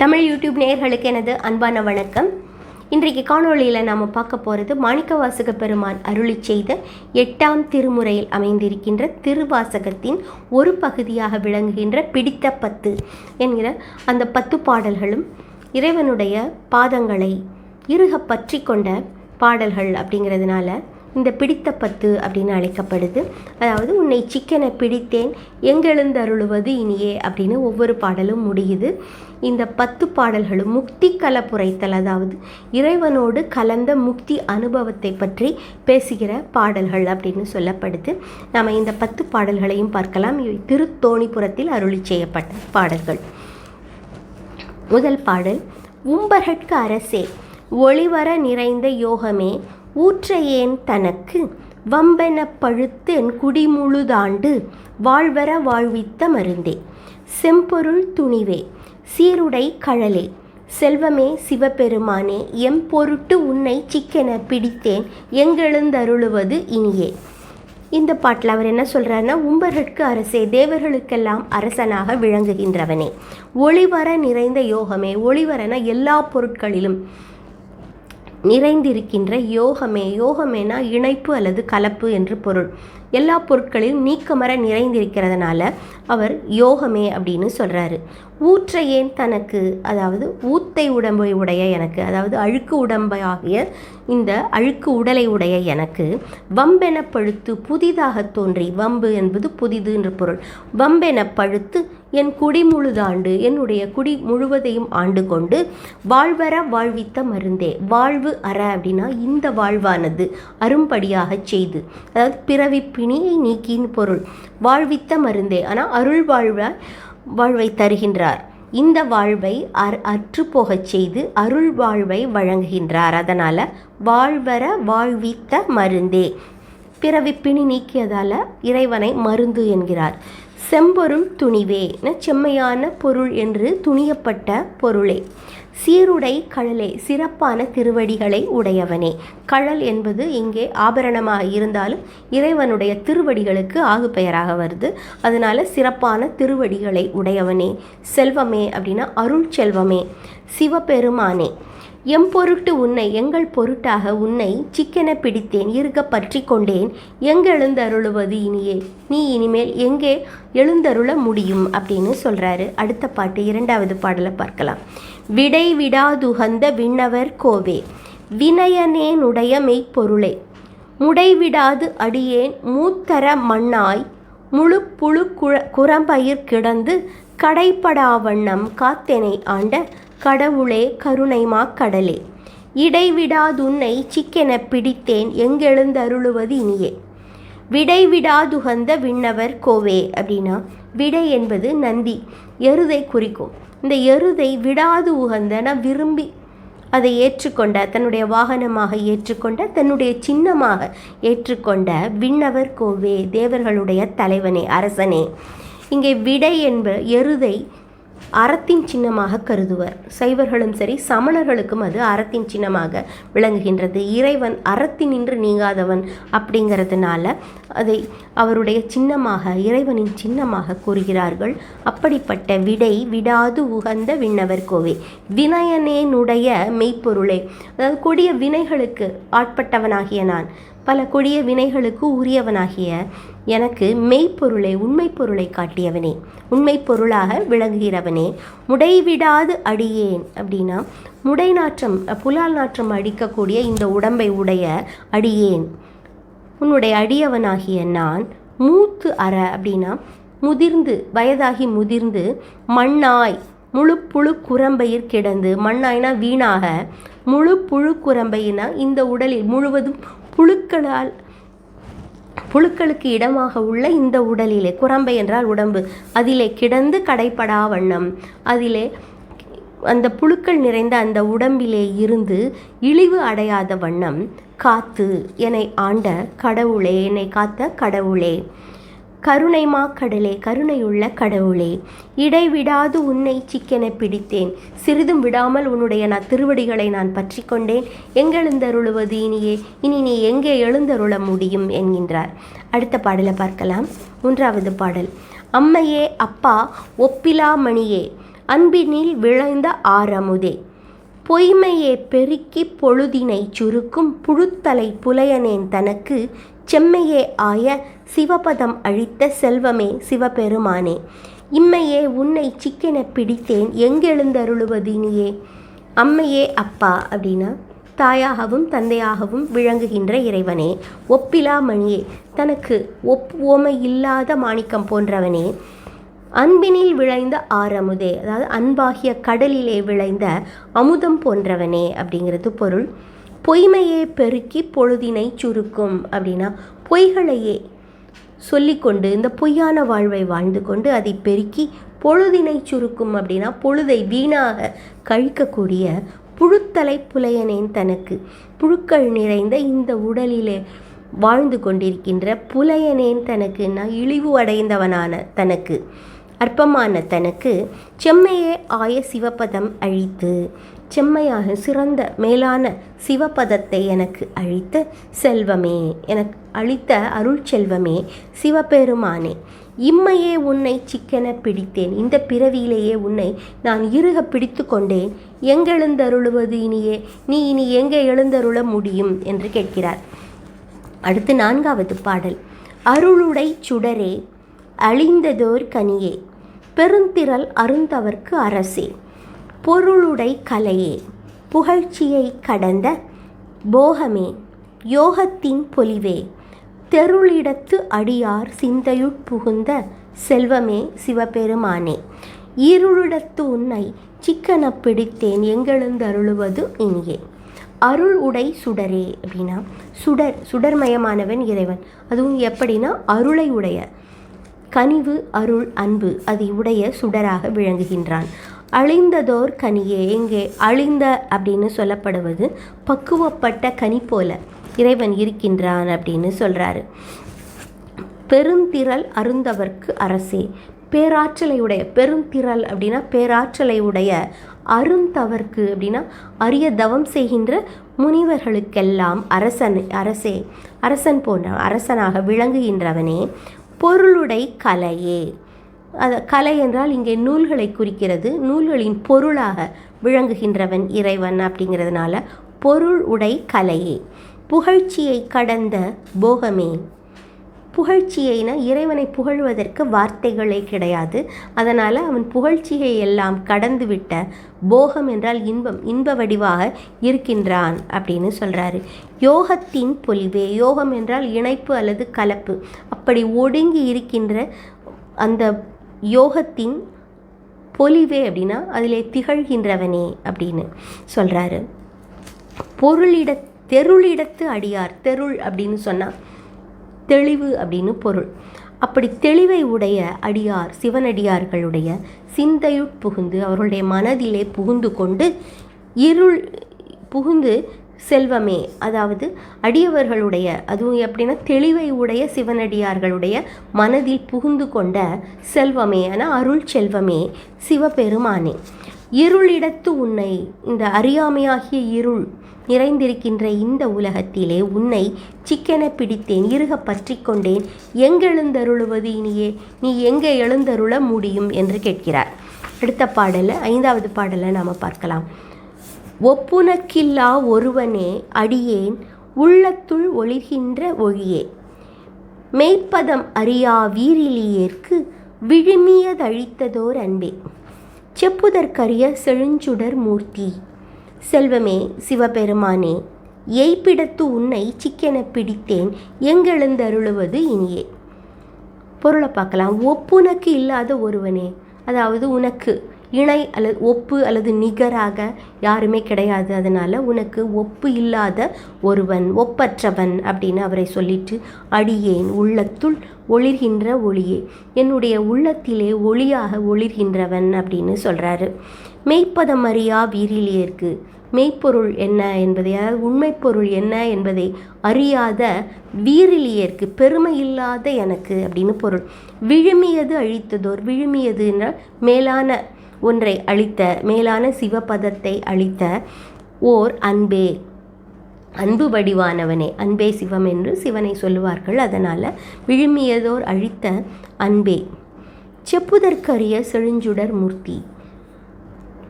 Tamil YouTube நேயர்களுக்கு எனது அன்பான வணக்கம். இன்றைக்கு காணொளியில் நாம் பார்க்க போகிறது மாணிக்கவாசக பெருமான் அருளி செய்த எட்டாம் திருமுறையில் அமைந்திருக்கின்ற திருவாசகத்தின் ஒரு பகுதியாக விளங்குகின்ற பிடித்த பத்து என்கிற அந்த பத்து பாடல்களும் இறைவனுடைய பாதங்களை இருக பற்றி கொண்ட பாடல்கள் அப்படிங்கிறதுனால இந்த பிடித்த பத்து அப்படின்னு அழைக்கப்படுது. அதாவது உன்னை சிக்கனை பிடித்தேன் எங்கெழுந்தருளுவது இனியே அப்படின்னு ஒவ்வொரு பாடலும் முடியுது. இந்த பத்து பாடல்களும் முக்தி கலப்புரைத்தல் அதாவது இறைவனோடு கலந்த முக்தி அனுபவத்தை பற்றி பேசுகிற பாடல்கள் அப்படின்னு சொல்லப்படுது. நம்ம இந்த பத்து பாடல்களையும் பார்க்கலாம். இவை திருத்தோணிபுரத்தில் அருளி செய்யப்பட்ட பாடல்கள். முதல் பாடல் உம்பர்கட்கு அரசே ஒளிவர நிறைந்த யோகமே ஊற்றையேன் தனக்கு வம்பென பழுத்து என் குடிமுழுதாண்டு வாழ்வர வாழ்வித்த மருந்தே செம்பொருள் துணிவே சீருடை கழலே. செல்வமே சிவபெருமானே எம் பொருட்டு உன்னை சிக்கென பிடித்தேன் எங்கெழுந்தருளுவது இனியே. இந்த பாட்டில் அவர் என்ன சொல்கிறாருன்னா உம்பர்கட்கு அரசே தேவர்களுக்கெல்லாம் அரசனாக விளங்குகின்றவனே. ஒளிவர நிறைந்த யோகமே ஒளிவரன எல்லா பொருட்களிலும் நிறைந்திருக்கின்ற யோகமே. யோகமேனா இணைப்பு அல்லது கலப்பு என்று பொருள். எல்லா பொருட்களிலும் நீக்கமர நிறைந்திருக்கிறதுனால அவர் யோகமே அப்படின்னு சொல்கிறாரு ஊற்ற ஏன் தனக்கு அதாவது ஊத்தை உடம்பை உடைய எனக்கு அதாவது அழுக்கு உடம்பாகிய இந்த அழுக்கு உடலை உடைய எனக்கு வம்பென பழுத்து புதிதாக தோன்றி வம்பு என்பது புதிது என்ற பொருள். வம்பென பழுத்து என் குடி முழுதாண்டு என்னுடைய குடி முழுவதையும் ஆண்டு கொண்டு வாழ்வர வாழ்வித்த மருந்தே வாழ்வு அற அப்படின்னா இந்த வாழ்வானது அரும்படியாக செய்து அதாவது பிறவி பிணியை நீக்கின் பொருள். வாழ்வித்த மருந்தே. ஆனால் அருள் வாழ்வாய் வாழ்வை தருகின்றார். இந்த வாழ்வை அற் அற்றுப்போகச் செய்து அருள் வாழ்வை வழங்குகின்றார். அதனால் வாழ்வர வாழ்வித்த மருந்தே. பிறவி பிணி நீக்கியதால் இறைவனை மருந்து என்கிறார். செம்பொருள் துணிவே செம்மையான பொருள் என்று துணியப்பட்ட பொருளே. சீருடை கழலே சிறப்பான திருவடிகளை உடையவனே. கழல் என்பது இங்கே ஆபரணமாக இருந்தாலும் இறைவனுடைய திருவடிகளுக்கு ஆகு பெயராக வருது. அதனால சிறப்பான திருவடிகளை உடையவனே. செல்வமே அப்படின்னா அருள் செல்வமே. சிவபெருமானே. எம் பொருட்டு உன்னை எங்கள் பொருட்டாக உன்னை சிக்கென பிடித்தேன் இருக்க பற்றி கொண்டேன். எங்கெழுந்தருளுவது இனியே? நீ இனிமேல் எங்கே எழுந்தருள முடியும்? அப்படின்னு சொல்கிறாரு அடுத்த பாட்டு இரண்டாவது பாடலை பார்க்கலாம். விடை விடாதுகந்த விண்ணவர் கோவே வினயனேனுடைய மெய்ப்பொருளே. முடைவிடாது அடியேன் மூத்தர மண்ணாய் முழு புழு குழ குரம்பயிர் கிடந்து கடைப்படா வண்ணம் காத்தெனை ஆண்ட கடவுளே கருணைமா கடலே. இடைவிடாதுன்னை சிக்கென பிடித்தேன் எங்கெழுந்தருளுவது இனியே. விடைவிடாதுகந்த விண்ணவர் கோவே அப்படின்னா விடை என்பது நந்தி எருதை குறிக்கும். இந்த எருதை விடாது உகந்தன விரும்பி அதை ஏற்றுக்கொண்ட தன்னுடைய வாகனமாக ஏற்றுக்கொண்ட தன்னுடைய சின்னமாக ஏற்றுக்கொண்ட விண்ணவர் கோவே தேவர்களுடைய தலைவனே அரசனே. இங்கே விடை என்ப எருதை அறத்தின் சின்னமாக கருதுவர். சைவர்களும் சரி சமணர்களுக்கும் அது அறத்தின் சின்னமாக விளங்குகின்றது. இறைவன் அறத்தினின்று நீங்காதவன் அப்படிங்கிறதுனால அதை அவருடைய சின்னமாக இறைவனின் சின்னமாக கூறுகிறார்கள். அப்படிப்பட்ட விடை விடாது உகந்த விண்ணவர் கோவே. வினயனேனுடைய மெய்ப்பொருளே. அதாவது கொடிய வினைகளுக்கு ஆட்பட்டவனாகிய நான் பல கொடிய வினைகளுக்கு உரியவனாகிய எனக்கு மெய்ப்பொருளை உண்மை பொருளை காட்டியவனே. உண்மை பொருளாக விளங்குகிறவனே. முடைவிடாது அடியேன் அப்படின்னா முடை நாற்றம் புலால் நாற்றம் அடிக்கக்கூடிய இந்த உடம்பை உடைய அடியேன். உன்னுடைய அடியவனாகிய நான் மூத்து அற அப்படின்னா முதிர்ந்து வயதாகி முதிர்ந்து மண்ணாய் முழு புழு குரம்பையில் கிடந்து மண்ணாய்னா வீணாக முழு புழு குரம்பையினா இந்த உடலில் முழுவதும் புழுக்களால் புழுக்களுக்கு இடமாக உள்ள இந்த உடலிலே குரம்பை என்றால் உடம்பு அதிலே கிடந்து கடைப்படா வண்ணம். அதிலே அந்த புழுக்கள் நிறைந்த அந்த உடம்பிலே இருந்து இழிவு அடையாத வண்ணம் காத்து என்னை ஆண்ட கடவுளே என்னை காத்த கடவுளே. கருணைமா கடலே கருணையுள்ள கடவுளே இடைவிடாது உன்னை சிக்கென பிடித்தேன். சிறிதும் விடாமல் உன்னுடைய நான் திருவடிகளை நான் பற்றி கொண்டேன். எங்கெழுந்தருளுவது இனியே இனி நீ எங்கே எழுந்தருள முடியும் என்கின்றார். அடுத்த பாடலை பார்க்கலாம். மூன்றாவது பாடல். அம்மையே அப்பா ஒப்பிலா மணியே அன்பினில் விளைந்த ஆரமுதே. பொய்மையே பெருக்கி பொழுதினை சுருக்கும் புழுத்தலை புலையனேன் தனக்கு செம்மையே ஆய சிவபதம் அழித்த செல்வமே சிவபெருமானே. இம்மையே உன்னை சிக்கென பிடித்தேன். எங்கெழுந்தருளுவதினியே? அம்மையே அப்பா அப்படின்னா தாயாகவும் தந்தையாகவும் விளங்குகின்ற இறைவனே. ஒப்பிலா மணியே தனக்கு ஒப்புவமை இல்லாத மாணிக்கம் போன்றவனே. அன்பினில் விளைந்த ஆரமுதே அதாவது அன்பாகிய கடலிலே விளைந்த அமுதம் போன்றவனே அப்படிங்கிறது பொருள். பொய்மையே பெருக்கி பொழுதினை சுருக்கும் அப்படின்னா பொய்களையே சொல்லிக்கொண்டு இந்த பொய்யான வாழ்வை வாழ்ந்து கொண்டு அதை பெருக்கி பொழுதினை சுருக்கும் அப்படின்னா பொழுதை வீணாக கழிக்கக்கூடிய புழுத்தலை புலையனேன் தனக்கு. புழுக்கள் நிறைந்த இந்த உடலிலே வாழ்ந்து கொண்டிருக்கின்ற புலையனேன் தனக்குன்னா இழிவு அடைந்தவனான தனக்கு. அற்பமான தனக்கு. செம்மையே ஆய சிவபதம் அழித்து செம்மையாக சிறந்த மேலான சிவபதத்தை எனக்கு அழித்த செல்வமே. எனக்கு அளித்த அருள் செல்வமே சிவபெருமானே. இம்மையே உன்னை சிக்கென பிடித்தேன். இந்த பிறவியிலேயே உன்னை நான் இருக பிடித்து கொண்டேன். எங்கெழுந்தருளுவது இனியே? நீ இனி எங்கே எழுந்தருள முடியும்? என்று கேட்கிறார். அடுத்து நான்காவது பாடல். அருளுடை சுடரே அழிந்ததோர் கனியே பெருந்திரள் அருந்தவர்க்கு அரசே. பொருளுடை கலையே புகழ்ச்சியை கடந்த போகமே யோகத்தின் பொலிவே. தெருளிடத்து அடியார் சிந்தையுட் புகுந்த செல்வமே சிவபெருமானே. இருளிடத்து உன்னை சிக்கன பிடித்தேன் எங்கெழுந்தருளுவது இனியே. அருள் உடை சுடரே அப்படின்னா சுடர் சுடர்மயமானவன் இறைவன். அதுவும் எப்படின்னா அருளை உடைய. கனிவு அருள் அன்பு அதை உடைய சுடராக விளங்குகின்றான். அழிந்ததோர் கனியே எங்கே அழிந்த அப்படின்னு சொல்லப்படுவது பக்குவப்பட்ட கனி போல. இறைவன் இருக்கின்றான் அப்படின்னு சொல்கிறாரு பெருந்திரள் அருந்தவர்க்கு அரசே பேராற்றலை உடைய பெருந்திரள் அப்படின்னா பேராற்றலை உடைய அருந்தவர்க்கு அப்படின்னா அரிய தவம் செய்கின்ற முனிவர்களுக்கெல்லாம் அரசன் அரசே அரசன் போன்ற அரசனாக விளங்குகின்றவனே பொருளுடை கலையே. அது கலை என்றால் இங்கே நூல்களை குறிக்கிறது நூல்களின் பொருளாக விளங்குகின்றவன் இறைவன் அப்படிங்கிறதுனால பொருள் உடை கலையே. புகழ்ச்சியை கடந்த போகமே. புகழ்ச்சியைனா இறைவனை புகழ்வதற்கு வார்த்தைகளே கிடையாது. அதனால் அவன் புகழ்ச்சியை எல்லாம் கடந்துவிட்ட போகம் என்றால் இன்பம் இன்ப வடிவாக இருக்கின்றான் அப்படின்னு சொல்கிறாரு யோகத்தின் பொலிவே யோகம் என்றால் இணைப்பு அல்லது கலப்பு. அப்படி ஒடுங்கி இருக்கின்ற அந்த யோகத்தின் பொலிவே அப்படின்னா அதிலே திகழ்கின்றவனே அப்படின்னு சொல்கிறாரு பொருளிட தெருளிடத்து அடியார். தெருள் அப்படின்னு சொன்னால் தெளிவு அப்படின்னு பொருள். அப்படி தெளிவை உடைய அடியார் சிவனடியார்களுடைய சிந்தையுட் புகுந்து அவர்களுடைய மனதிலே புகுந்து கொண்டு இருள் புகுந்து செல்வமே. அதாவது அடியவர்களுடைய அதுவும் எப்படின்னா தெளிவை உடைய சிவனடியார்களுடைய மனதில் புகுந்து கொண்ட செல்வமே. என அருள் செல்வமே சிவபெருமானே. இருளிடத்து உன்னை இந்த அறியாமையாகிய இருள் நிறைந்திருக்கின்ற இந்த உலகத்திலே உன்னை சிக்கென பிடித்தேன் இருக பற்றி கொண்டேன். எங்கெழுந்தருளுவது இனியே? நீ எங்கே எழுந்தருள முடியும்? என்று கேட்கிறார். அடுத்த பாடலை ஐந்தாவது பாடலை நாம் பார்க்கலாம். ஒப்புனக்கில்லா ஒருவனே அடியேன் உள்ளத்துள் ஒளிகின்ற ஒழியே. மெய்ப்பதம் அறியா வீரிலியேற்கு விழுமியதழித்ததோர் அன்பே. செப்புதற்கரிய செழுஞ்சுடர் மூர்த்தி. செல்வமே சிவபெருமானே எய்ப்பிடத்து உன்னை சிக்கென பிடித்தேன் எங்கெழுந்தருளுவது இனியே. பொருளை பார்க்கலாம். ஒப்புனக்கு இல்லாத ஒருவனே. அதாவது உனக்கு இணை அல்லது ஒப்பு அல்லது நிகராக யாருமே கிடையாது. அதனால் உனக்கு ஒப்பு இல்லாத ஒருவன் ஒப்பற்றவன் அப்படின்னு அவரை சொல்லிட்டு அடியேன். உள்ளத்துள் ஒளிர்கின்ற ஒளியே. என்னுடைய உள்ளத்திலே ஒளியாக ஒளிர்கின்றவன் அப்படின்னு சொல்கிறாரு மெய்ப்பதம் அறியா மெய்ப்பொருள் என்ன என்பதை அதாவது உண்மை பொருள் என்ன என்பதை அறியாத வீரிலியர்க்கு பெருமை இல்லாத எனக்கு அப்படின்னு பொருள். விழுமியது அழித்ததோர் விழுமியது என்றால் மேலான ஒன்றை அழித்த மேலான சிவபதத்தை அழித்த ஓர் அன்பே. அன்பு வடிவானவனே. அன்பே சிவம் என்று சிவனை சொல்லுவார்கள். அதனால் விழுமியதோர் அழித்த அன்பே. செப்புதற்கரிய செழுஞ்சுடர் மூர்த்தி.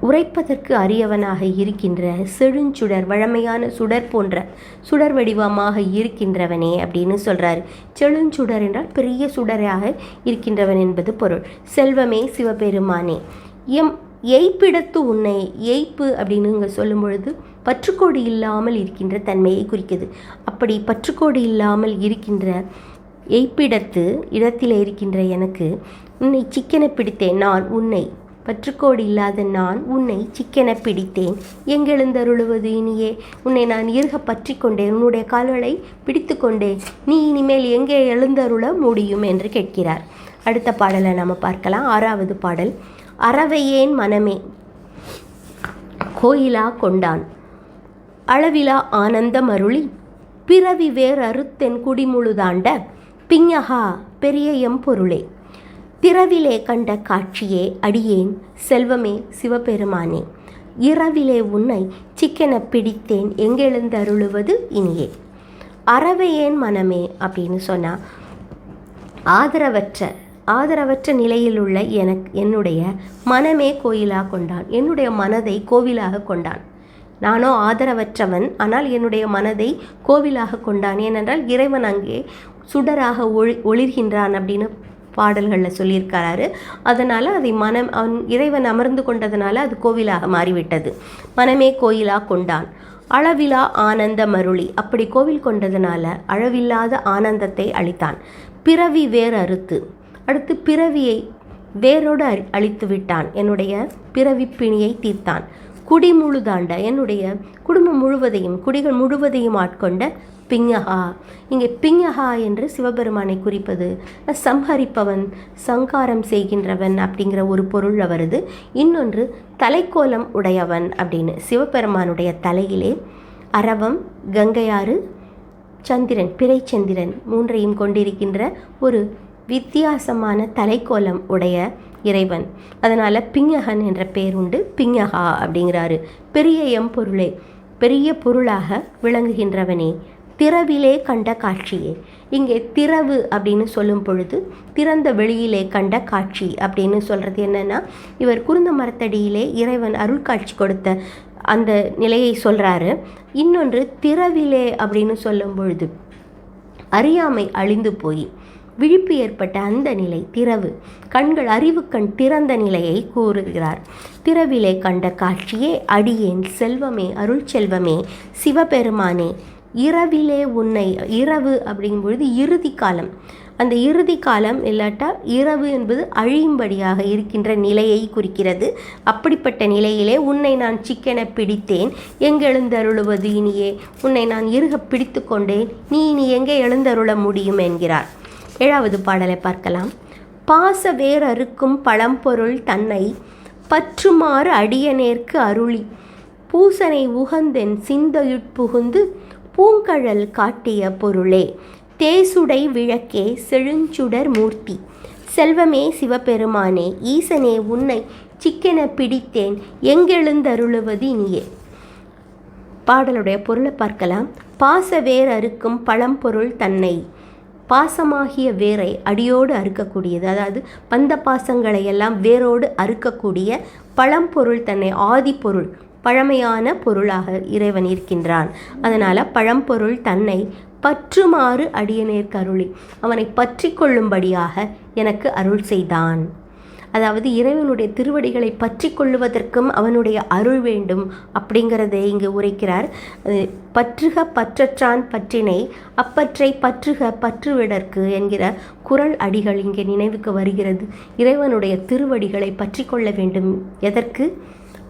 உரைப்பதற்கு அரியவனாக இருக்கின்ற செழுஞ்சுடர் வழமையான சுடர் போன்ற சுடர் வடிவமாக இருக்கின்றவனே அப்படின்னு சொல்கிறார் செழுஞ்சுடர் என்றால் பெரிய சுடராக இருக்கின்றவன் என்பது பொருள். செல்வமே சிவபெருமானே. எம் எய்ப்பிடத்து உன்னை எய்ப்பு அப்படின்னு இங்கே சொல்லும் பொழுது பற்றுக்கோடு இல்லாமல் இருக்கின்ற தன்மையை குறிக்குது. அப்படி பற்றுக்கோடு இல்லாமல் இருக்கின்ற எய்ப்பிடத்து இடத்தில் இருக்கின்ற எனக்கு உன்னை சிக்கென பிடித்தேன். நான் உன்னை பற்றுக்கோடு இல்லாத நான் உன்னை சிக்கென பிடித்தேன். எங்கெழுந்தருளுவது இனியே? உன்னை நான் இருக பற்றி கொண்டேன். உன்னுடைய கால்களை பிடித்து கொண்டேன். நீ இனிமேல் எங்கே எழுந்தருள முடியும்? என்று கேட்கிறார். அடுத்த பாடலை நம்ம பார்க்கலாம். ஆறாவது பாடல். அறவையேன் மனமே? கோயிலா கொண்டான். அளவிலா ஆனந்தம் அருளி. பிறவி வேர் குடிமுழுதாண்ட. பிஞகா பெரிய எம்பொருளே திறவிலே கண்ட காட்சியே அடியேன். செல்வமே சிவபெருமானே இரவிலே உன்னை சிக்கென பிடித்தேன். எங்கெழுந்தருளுவது இனியே? அறவையேன் மனமே? அப்படின்னு சொன்னால் ஆதரவற்ற ஆதரவற்ற நிலையில் உள்ள எனக்கு என்னுடைய மனமே கோயிலாக கொண்டான். என்னுடைய மனதை கோவிலாக கொண்டான். நானோ ஆதரவற்றவன் ஆனால் என்னுடைய மனதை கோவிலாக கொண்டான். ஏனென்றால் இறைவன் அங்கே சுடராக ஒளி ஒளிர்கின்றான் அப்படின்னு பாடல்களில் சொல்லியிருக்கிறாரு அதனால் அதை மனம் அவன் இறைவன் அமர்ந்து கொண்டதுனால அது கோவிலாக மாறிவிட்டது. மனமே கோயிலாக கொண்டான். அளவிலா ஆனந்த மருளி. அப்படி கோவில் கொண்டதுனால அளவில்லாத ஆனந்தத்தை அளித்தான். பிறவி வேர் அறுத்து. அடுத்து பிறவியை வேரோடு அழி அழித்து விட்டான். என்னுடைய பிறவி பிணியை தீர்த்தான். குடி முழுதாண்ட என்னுடைய குடும்பம் முழுவதையும் குடிகள் முழுவதையும் ஆட்கொண்ட பிங்கஹா. இங்கே பிங்கஹா என்று சிவபெருமானை குறிப்பது. சம்ஹரிப்பவன் சங்காரம் செய்கின்றவன் அப்படிங்கிற ஒரு பொருளில் வருது இன்னொன்று தலைக்கோலம் உடையவன் அப்படின்னு. சிவபெருமானுடைய தலையிலே அரவம் கங்கையாறு சந்திரன் பிறைச்சந்திரன் மூன்றையும் கொண்டிருக்கின்ற ஒரு வித்தியாசமான தலைக்கோலம் உடைய இறைவன். அதனால் பிங்கஹன் என்ற பெயர் உண்டு. பிங்கஹா அப்படிங்கிறாரு. பெரிய எம்பொருளே பெரிய பொருளாக விளங்குகின்றவனே. திறவிலே கண்ட காட்சியே. இங்கே திறவு அப்படின்னு சொல்லும் பொழுது திறந்த வெளியிலே கண்ட காட்சி அப்படின்னு சொல்கிறது என்னென்னா இவர் குருந்த மரத்தடியிலே இறைவன் அருள் காட்சி கொடுத்த அந்த நிலையை சொல்கிறாரு இன்னொன்று திறவிலே அப்படின்னு சொல்லும் பொழுது அறியாமை அழிந்து போய் விழிப்பு ஏற்பட்ட அந்த நிலை திறவு. கண்கள் அறிவு கண் திறந்த நிலையை கூறுகிறார். திறவிலே கண்ட காட்சியே அடியேன் செல்வமே அருள் செல்வமே சிவபெருமானே இரவிலே உன்னை இரவு அப்படிங்கும்பொழுது இறுதி காலம் அந்த இறுதி காலம் இல்லாட்டா இரவு என்பது அழியும்படியாக இருக்கின்ற நிலையை குறிக்கிறது. அப்படிப்பட்ட நிலையிலே உன்னை நான் சிக்கென பிடித்தேன். எங்கே எழுந்தருளுவது இனியே? உன்னை நான் இருக பிடித்து கொண்டேன். நீ இனி எங்கே எழுந்தருள முடியும்? என்கிறார். ஏழாவது பாடலை பார்க்கலாம். பாச வேறறுக்கும் பழம்பொருள் தன்னை பற்றுமாறு அடியநேர்க்கு அருளி. பூசனை உகந்தென் சிந்தையுட்புகுந்து பூங்கழல் காட்டிய பொருளே. தேசுடை விளக்கே செழுஞ்சுடர் மூர்த்தி. செல்வமே சிவபெருமானே ஈசனே உன்னை சிக்கென பிடித்தேன். எங்கெழுந்தருளுவது இனியே. பாடலுடைய பொருளை பார்க்கலாம். பாச வேர் அறுக்கும் பழம்பொருள் தன்னை. பாசமாகிய வேரை அடியோடு அறுக்கக்கூடியது. அதாவது பந்த பாசங்களை எல்லாம் வேரோடு அறுக்கக்கூடிய பழம்பொருள் தன்னை ஆதிப்பொருள். பழமையான பொருளாக இறைவன் இருக்கின்றான். அதனால் பழம்பொருள் தன்னை பற்றுமாறு அடியனேற் கருளி. அவனை பற்றி கொள்ளும்படியாக எனக்கு அருள் செய்தான். அதாவது இறைவனுடைய திருவடிகளை பற்றி கொள்ளுவதற்கும் அவனுடைய அருள் வேண்டும் அப்படிங்கிறதை இங்கு உரைக்கிறார். பற்றுக பற்றற்றான் பற்றினை அப்பற்றை பற்றுக பற்றுவிடற்கு என்கிற குரல் அடிகள் இங்கே நினைவுக்கு வருகிறது. இறைவனுடைய திருவடிகளை பற்றி கொள்ள வேண்டும். எதற்கு?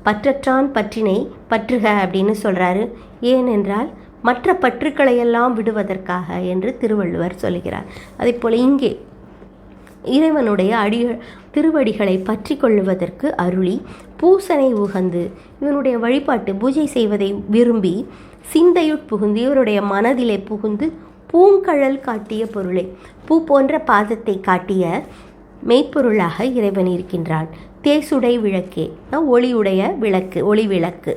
பற்றற்றான் பற்றினை பற்றுக அப்படின்னு சொல்கிறாரு ஏனென்றால் மற்ற பற்றுக்களையெல்லாம் விடுவதற்காக என்று திருவள்ளுவர் சொல்கிறார். அதே போல் இங்கே இறைவனுடைய அடி திருவடிகளை பற்றி கொள்ளுவதற்கு அருளி பூசனை உகந்து இவனுடைய வழிபாட்டு பூஜை செய்வதை விரும்பி சிந்தையுட் புகுந்து இவருடைய மனதிலே புகுந்து பூங்கழல் காட்டிய பொருளை. பூ போன்ற பாதத்தை காட்டிய மெய்ப்பொருளாக இறைவன் இருக்கின்றான். தேசுடை விளக்கே. ஒளியுடைய விளக்கு ஒளி விளக்கு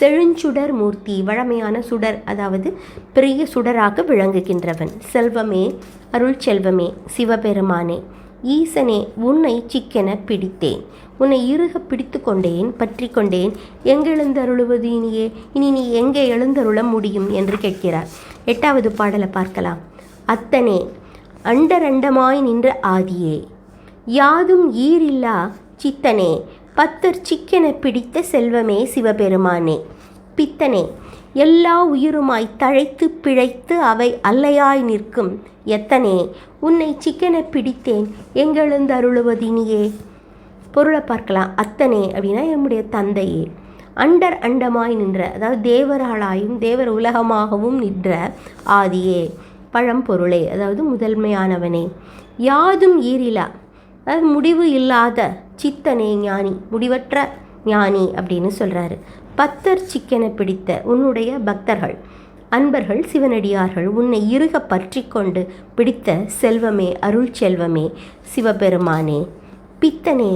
செழுஞ்சுடர் மூர்த்தி வழமையான சுடர் அதாவது பெரிய சுடராக விளங்குகின்றவன். செல்வமே அருள் செல்வமே சிவபெருமானே. ஈசனே உன்னை சிக்கென பிடித்தேன். உன்னை இறுக பிடித்து கொண்டேன் பற்றி கொண்டேன். எங்கெழுந்தருளுவது இனியே? இனி நீ எங்கே எழுந்தருள முடியும்? என்று கேட்கிறார். எட்டாவது பாடலை பார்க்கலாம். அத்தனே அண்டரண்டமாய் நின்ற ஆதியே. யாதும் ஈரில்லா சித்தனே பத்தர் சிக்கென பிடித்த செல்வமே சிவபெருமானே. பித்தனே எல்லா உயிருமாய் தழைத்து பிழைத்து அவை அல்லையாய் நிற்கும். எத்தனே உன்னை சிக்கென பிடித்தேன் எங்கெழுந்தருளுவதினியே பொருளை பார்க்கலாம். அத்தனே அப்படின்னா என்னுடைய தந்தையே. அண்டர் அண்டமாய் நின்ற அதாவது தேவராளாயும் தேவர் உலகமாகவும் நின்ற ஆதியே பழம்பொருளே அதாவது முதன்மையானவனே. யாதும் ஈரிலா முடிவு இல்லாத சித்தனே ஞானி முடிவற்ற ஞானி அப்படின்னு சொல்கிறாரு பத்தர் சிக்கென பிடித்த உன்னுடைய பக்தர்கள் அன்பர்கள் சிவனடியார்கள் உன்னை இருக பற்றி கொண்டு பிடித்த செல்வமே அருள் செல்வமே சிவபெருமானே பித்தனே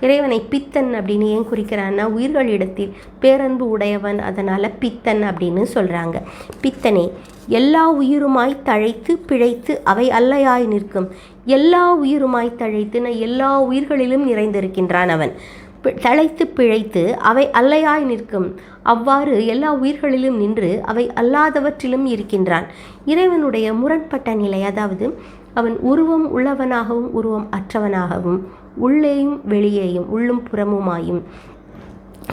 இறைவனை பித்தன் அப்படின்னு ஏன் குறிக்கிறான்னா உயிர்களிடத்தில் பேரன்பு உடையவன் அதனால் பித்தன் அப்படின்னு சொல்கிறாங்க பித்தனே எல்லா உயிருமாய் தழைத்து பிழைத்து அவை அல்லையாய் நிற்கும். எல்லா உயிருமாய் தழைத்துன எல்லா உயிர்களிலும் நிறைந்திருக்கின்றான் அவன். பி- தழைத்து பிழைத்து அவை அல்லையாய் நிற்கும். அவ்வாறு எல்லா உயிர்களிலும் நின்று அவை அல்லாதவற்றிலும் இருக்கின்றான். இறைவனுடைய முரண்பட்ட நிலை அதாவது அவன் உருவம் உள்ளவனாகவும் உருவம் அற்றவனாகவும் உள்ளேயும் வெளியேயும் உள்ளும் புறமுமாயும்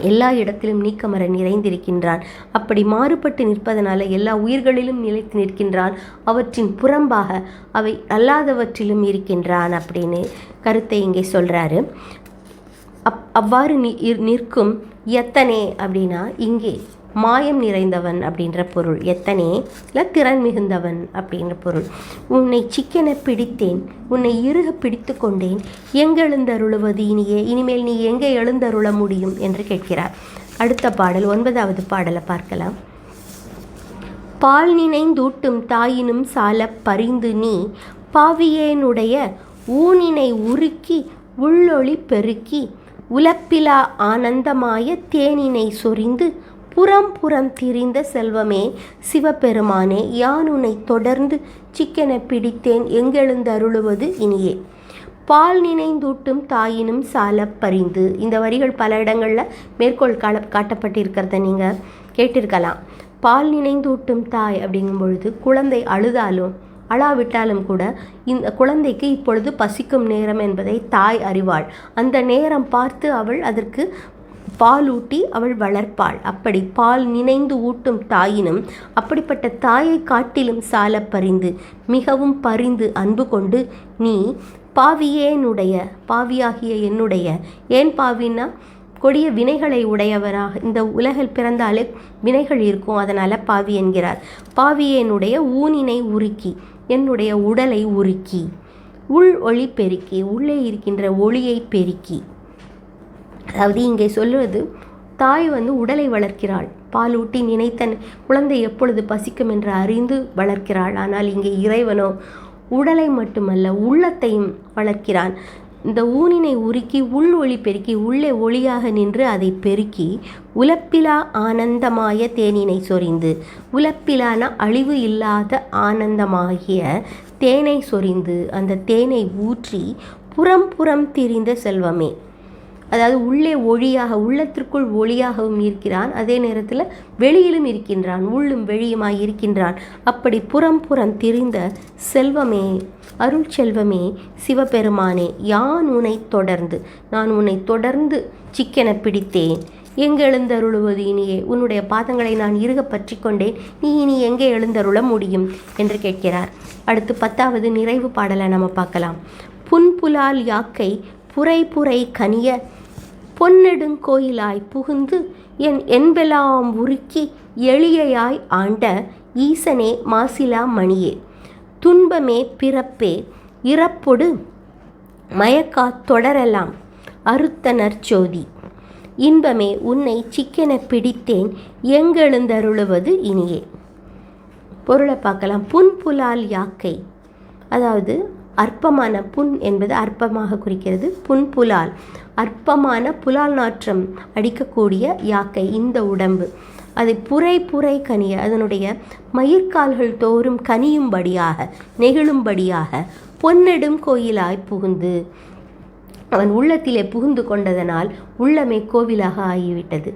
எல்லா இடத்திலும் நீக்கமர நிறைந்திருக்கின்றான். அப்படி மாறுபட்டு நிற்பதனால எல்லா உயிர்களிலும் நிலைத்து நிற்கின்றான். அவற்றின் புறம்பாக அவை அல்லாதவற்றிலும் இருக்கின்றான் அப்படின்னு கருத்தை இங்கே சொல்கிறாரு அப் அவ்வாறு நி நிற்கும் எத்தனை அப்படின்னா இங்கே. மாயம் நிறைந்தவன் அப்படின்ற பொருள். எத்தனே? இல்லை திறன் மிகுந்தவன் அப்படின்ற பொருள். உன்னை சிக்கென பிடித்தேன் உன்னை இறுக பிடித்து கொண்டேன். எங்கெழுந்தருளுவது இனியே? இனிமேல் நீ எங்கே எழுந்தருள முடியும்? என்று கேட்கிறார். அடுத்த பாடல் ஒன்பதாவது பாடலை பார்க்கலாம். பால் நினைந்தூட்டும் தாயினும் சால பரிந்து நீ பாவியேனுடைய ஊனினை உருக்கி உள்ளொளி பெருக்கி உலப்பிலா ஆனந்தமாய தேனினை சொரிந்து புறம் புறம் திரிந்த செல்வமே சிவபெருமானே யான் உன்னை தொடர்ந்து சிக்கென பிடித்தேன் எங்கெழுந்தருளுவது இனியே. பால் நினைந்தூட்டும் தாயினும் சால பறிந்து இந்த வரிகள் பல இடங்களில் மேற்கோள் கால காட்டப்பட்டிருக்கிறத நீங்கள் கேட்டிருக்கலாம். பால் நினைந்தூட்டும் தாய் அப்படிங்கும் பொழுது குழந்தை அழுதாலும் அழாவிட்டாலும் கூட இந்த குழந்தைக்கு இப்பொழுது பசிக்கும் நேரம் என்பதை தாய் அறிவாள். அந்த நேரம் பார்த்து அவள் அதற்கு பாலூட்டி அவள் வளர்ப்பாள். அப்படி பால் நினைந்து ஊட்டும் தாயினும் அப்படிப்பட்ட தாயை காட்டிலும் சால பரிந்து மிகவும் பரிந்து அன்பு கொண்டு நீ பாவியேனுடைய பாவியாகிய என்னுடைய ஏன் பாவின்னா கொடிய வினைகளை உடையவராக இந்த உலகில் பிறந்தாலே வினைகள் இருக்கும் அதனால் பாவி என்கிறார். பாவியேனுடைய ஊனினை உருக்கி என்னுடைய உடலை உருக்கி உள் ஒளி பெருக்கி உள்ளே இருக்கின்ற ஒளியை பெருக்கி. அதாவது இங்கே சொல்லுவது தாய் வந்து உடலை வளர்க்கிறாள். பாலூட்டி நினைத்த குழந்தை எப்பொழுது பசிக்கும் என்று அறிந்து வளர்க்கிறாள். ஆனால் இங்கே இறைவனோ உடலை மட்டுமல்ல உள்ளத்தையும் வளர்க்கிறான். இந்த ஊனினை உருக்கி உள் ஒளி பெருக்கி உள்ளே ஒளியாக நின்று அதை பெருக்கி உலப்பிலா ஆனந்தமாய தேனினை சொரிந்து உலப்பிலான அழிவு இல்லாத ஆனந்தமாகிய தேனை சொரிந்து அந்த தேனை ஊற்றி புறம் புறம் திரிந்த செல்வமே. அதாவது உள்ளே ஒளியாக உள்ளத்திற்குள் ஒளியாகவும் இருக்கிறான். அதே நேரத்தில் வெளியிலும் இருக்கின்றான் உள்ளும் வெளியுமாய் இருக்கின்றான். அப்படி புறம் புறம் திரிந்த செல்வமே அருள் செல்வமே சிவபெருமானே யான் உன்னை தொடர்ந்து நான் உன்னை தொடர்ந்து சிக்கென பிடித்தேன். எங்கே எழுந்தருளுவது இனியே? உன்னுடைய பாதங்களை நான் இறுக பற்றி கொண்டேன். நீ இனி எங்கே எழுந்தருள முடியும்? என்று கேட்கிறார். அடுத்து பத்தாவது நிறைவு பாடலை நம்ம பார்க்கலாம். புன்புலால் யாக்கை புரை புரை கனிய பொன்னெடுங்கோயிலாய் புகுந்து என் என்பெலாம் உருக்கி எளியையாய் ஆண்ட ஈசனே மாசிலா மணியே. துன்பமே பிறப்பே இறப்பொடு மயக்கா தொடரலாம் அறுத்த நற்சோதி இன்பமே உன்னை சிக்கென பிடித்தேன் எங்கெழுந்தருளுவது இனியே. பொருளை பார்க்கலாம். புன்புலால் யாக்கை. அதாவது அற்பமான புண் என்பது அற்பமாக குறிக்கிறது. புன்புலால் அற்பமான புலால் நாற்றம் அடிக்கக்கூடிய யாக்கை இந்த உடம்பு. அது புரை புரை கனிய அதனுடைய மயிர்கால்கள் தோறும் கனியும்படியாக நெகிழும்படியாக பொன்னெடும் கோயிலாய் புகுந்து அவன் உள்ளத்திலே புகுந்து கொண்டதனால் உள்ளமே கோவிலாக ஆகிவிட்டது.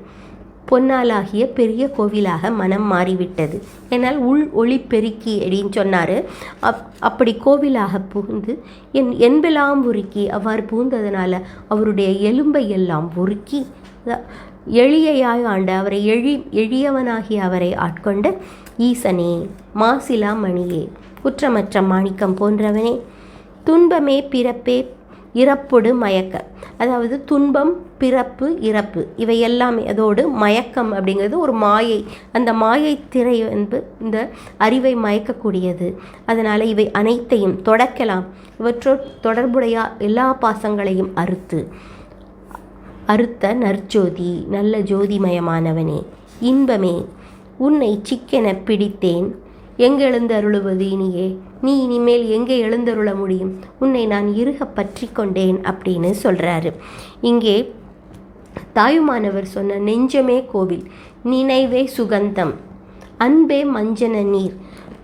பொன்னாலாகிய பெரிய கோவிலாக மனம் மாறிவிட்டது. என்னால் உள் ஒளி பெருக்கி அப்படின்னு சொன்னார். அப் அப்படி கோவிலாக புகுந்து என் என்பெல்லாம் உருக்கி அவ்வாறு புகுந்ததுனால அவருடைய எலும்பை எல்லாம் உருக்கி எளியையாய் ஆண்ட அவரை எழி எளியவனாகிய அவரை ஆட்கொண்ட ஈசனே மாசிலா மணியே குற்றமற்ற மாணிக்கம் போன்றவனே துன்பமே பிறப்பே இறப்பொடு மயக்க அதாவது துன்பம் பிறப்பு இறப்பு. இவை எல்லாமே அதோடு மயக்கம் அப்படிங்கிறது ஒரு மாயை. அந்த மாயை திரை என்பது இந்த அறிவை மயக்கக்கூடியது. அதனால் இவை அனைத்தையும் தொடக்கலாம். இவற்றோ தொடர்புடைய எல்லா பாசங்களையும் அறுத்து. அறுத்த நற்ஜோதி நல்ல ஜோதிமயமானவனே இன்பமே உன்னை சிக்கென பிடித்தேன். எங்கே எழுந்தருளுவது இனியே? நீ இனிமேல் எங்கே எழுந்தருள முடியும்? உன்னை நான் இறுக பற்றி கொண்டேன் அப்படின்னு சொல்கிறாரு இங்கே தாயுமானவர் சொன்ன நெஞ்சமே கோவில் நினைவே சுகந்தம். அன்பே மஞ்சன நீர்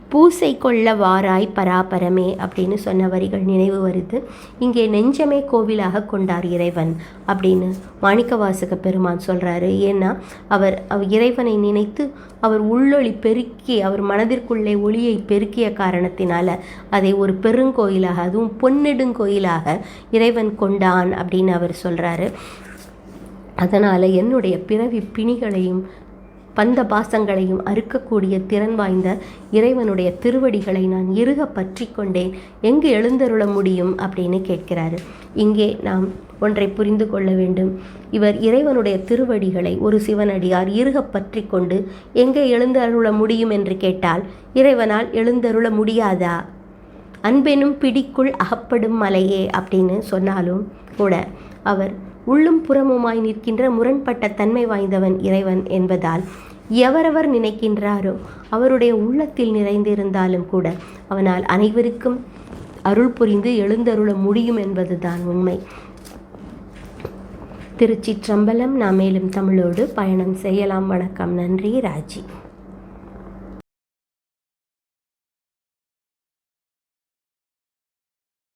பூசை கொள்ள வாராய் பராபரமே அப்படின்னு சொன்ன வரிகள் நினைவு வருது. இங்கே நெஞ்சமே கோவிலாக கொண்டார் இறைவன் அப்படின்னு மாணிக்கவாசக பெருமான் சொல்கிறாரு ஏன்னா அவர் அவர் இறைவனை நினைத்து அவர் உள்ளொளி பெருக்கி அவர் மனதிற்குள்ளே ஒளியை பெருக்கிய காரணத்தினால அதை ஒரு பெருங்கோயிலாக அதுவும் பொன்னெடுங்கோயிலாக இறைவன் கொண்டான் அப்படின்னு அவர் சொல்கிறாரு அதனால் என்னுடைய பிறவி பிணிகளையும் பந்த பாசங்களையும் அறுக்கக்கூடிய திறன் வாய்ந்த இறைவனுடைய திருவடிகளை நான் இறுக பற்றி கொண்டேன். எங்கு எழுந்தருள முடியும்? அப்படின்னு கேட்கிறாரு. இங்கே நாம் ஒன்றை புரிந்து கொள்ள வேண்டும். இவர் இறைவனுடைய திருவடிகளை ஒரு சிவனடியார் இறுக பற்றி கொண்டு எங்கே எழுந்தருள முடியும் என்று கேட்டால் இறைவனால் எழுந்தருள முடியாதா? அன்பெனும் பிடிக்குள் அகப்படும் மலையே அப்படின்னு சொன்னாலும் கூட அவர் உள்ளும் புறமுமாய் நிற்கின்ற முரண்பட்ட தன்மை வாய்ந்தவன் இறைவன் என்பதால் எவரவர் நினைக்கின்றாரோ அவருடைய உள்ளத்தில் நிறைந்திருந்தாலும் கூட அவனால் அனைவருக்கும் அருள் புரிந்து எழுந்தருள முடியும் என்பதுதான் உண்மை. திருச்சிற்றம்பலம் நாம் மேலும் தமிழோடு பயணம் செய்யலாம். வணக்கம். நன்றி ராஜி.